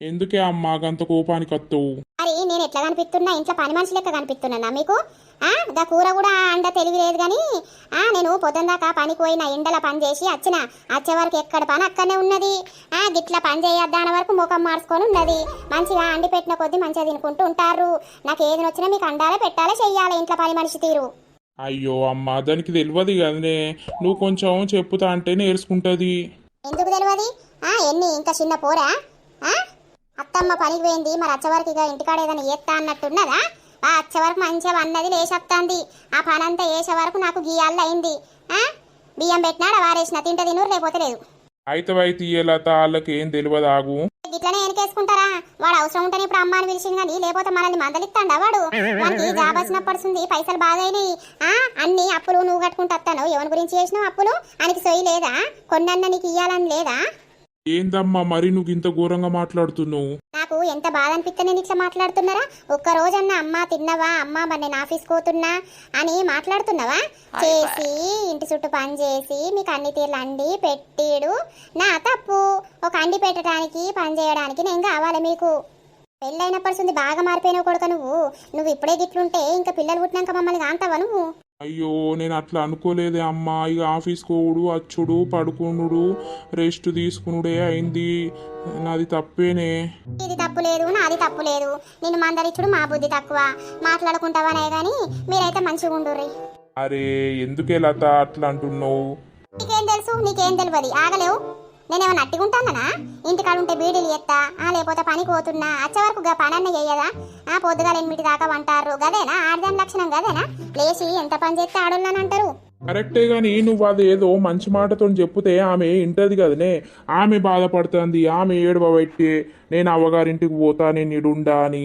ఎందుకే అమ్మా గంత కోపానికి వస్తావు మరి నేను ఎట్లా కనిపిస్తున్నా? ఇంట్లో పని మనిషి లెక్క కనిపిస్తున్నానా మీకు? ఆ? గా కూర కూడా అంత తెలివి లేదు కానీ ఆ నేను పొద్దుందాకా పనికి పోయిన ఎండల పని చేసి వచ్చిన. వచ్చే వరకు ఎక్కడ పని అక్కడనే ఉన్నది. ఆ గిట్ల పని చేయొద్దా అన్న వరకు ముఖం మార్చుకొని ఉన్నది. మంచిగా అండి పెట్టిన కొద్దీ మంచిగా తినుకుంటూ ఉంటారు. నాకు ఏది వచ్చినా మీకు అండాలే పెట్టాలే చెయ్యాలి ఇంట్లో పని మనిషి తీరు. అయ్యో అమ్మా దానికి తెలియదు కదనే. నువ్వు కొంచెం చెప్పుతా అంటే నేర్చుకుంటుంది. ఎందుకు తెలియదు? ఆ ఎన్ని? ఇంకా చిన్న పోరా? ఆ? అత్తమ్మ పనికి పోయింది మరి అచ్చవరకు ఇక ఇంటికాడ ఏదైనా చేస్తా అన్నట్టున్నదా ఆ అచ్చవరకు మంచిగా అన్నది లేచొస్తుంది ఆ పని అంతా వేసే వరకు నాకు గీయాల్లో అయింది. ఆ? బియ్యం పెట్టినాడు వారేసిన తింటే తినూరు లేకపోతే లేదు. అయితే అయితే లత వాళ్ళకి ఏం తెలియదు ఆగు. ఇట్లనే ఎనకేసుకుంటారా వాడు అవసరం ఉంటేనే ఇప్పుడు అమ్మ అని పిలిచింది కానీ లేకపోతే మనల్ని మందలిస్తాడా వాడు? వానికి జాబ్ వచ్చినప్పటి పైసలు బాగా అయినాయి ఆ? అన్ని అప్పులు నువ్వు కట్టుకుంటూ వస్తాను? ఎవరి గురించి చేసినావు అప్పులు? ఆయనకి సొయ్యి లేదా? కొన్నన్న నీకు ఇయ్యాలని లేదా? ఏందమ్మా మరి నువ్వు ఇంత ఘోరంగా మాట్లాడుతున్నావు? నాకు ఎంత బాధ అనిపిస్తే నేను ఇట్లా మాట్లాడుతున్నారా? ఒక్క రోజన్నా అమ్మ తిన్నవా? అమ్మ మరి నేను ఆఫీస్ పోతున్నా అని మాట్లాడుతున్నావా? చేసి ఇంటి చుట్టూ పని చేసి మీకు అన్ని తీర్లు అండి పెట్టిడు. నా తప్పు. ఒక అండి పెట్టడానికి పని చేయడానికి నేను కావాలి మీకు. పెళ్ళైనప్పటి బాగా మారిపోయినావు కొడుక నువ్వు. నువ్వు ఇప్పుడే గిట్లుంటే ఇంకా పిల్లలు పుట్టినాక మమ్మల్ని కాంతావా నువ్వు? అయ్యో నేను అట్లా అనుకోలేదే అమ్మా. ఇక ఆఫీస్ కోవుడు అచ్చుడు పడుకునుడు రెస్ట్ తీసుకునుడే అయింది. నాది తప్పేనే. ఇది తప్పు లేదు నాది తప్పు లేదు. నేను మందరిచ్చుడు మా బుద్ధి తక్కువ. మాట్లాడుకుంటావనే కానీ మీరైతే మంచిగా ఉండుర్రి. అరే ఎందుకే లత అట్లా అంటున్నావు? నీకేం తెలుసు? నీకేం తెలియదు ఆగలేవు? నేనేమన్నా అట్టిగుంటానా ఇంటికాడ ఉంటే బీడీలు ఎత్తా ఆ లేకపోతే పనికి పోతున్నా వచ్చే వరకు పనన్న చెయ్యదా? ఆ పొద్దుగాల ఎనిమిది దాకా వంటారు గదేనా? ఆడదాని లక్షణం గదేనా? లేచి ఎంత పని చేస్తే ఆడోళ్ళని అంటారు కరెక్టే గాని నువ్వు అది ఏదో మంచి మాటతో చెప్తే ఆమె ఇంటది కదనే. ఆమె బాధపడుతుంది ఆమె ఏడవబెట్టి నేను అవ్వగారింటికి పోతా నేను ఇడుండా అని.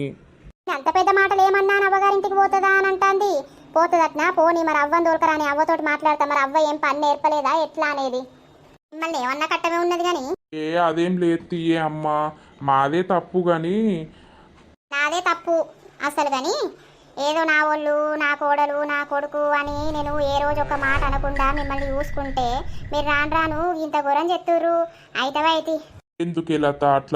అంత పెద్ద మాటలు ఏమన్నా అవ్వగారింటికి పోతుందా అని అంటాంది? పోతుందట్నా? పోనీ మరి అవ్వని దొరకరాని అవ్వతోటి మాట్లాడతా మరి అవ్వ ఏం పని నేర్పలేదా ఎట్లా అనేది? మిమ్మల్ని ఏమన్నా కట్టమే ఉన్నది కానీ ఏ అదేం లేదు తీయే అమ్మా. మాదే తప్పు గాని. నాదే తప్పు అసలు కానీ ఏదో నా వాళ్ళు నా కోడలు నా కొడుకు అని నేను ఏ రోజు ఒక మాట అనకుండా మిమ్మల్ని చూసుకుంటే మీరు రాను రాను ఇంత ఘోరం చెప్తుర్రు. అయితవా అయితే ఎందుకు లత అట్లా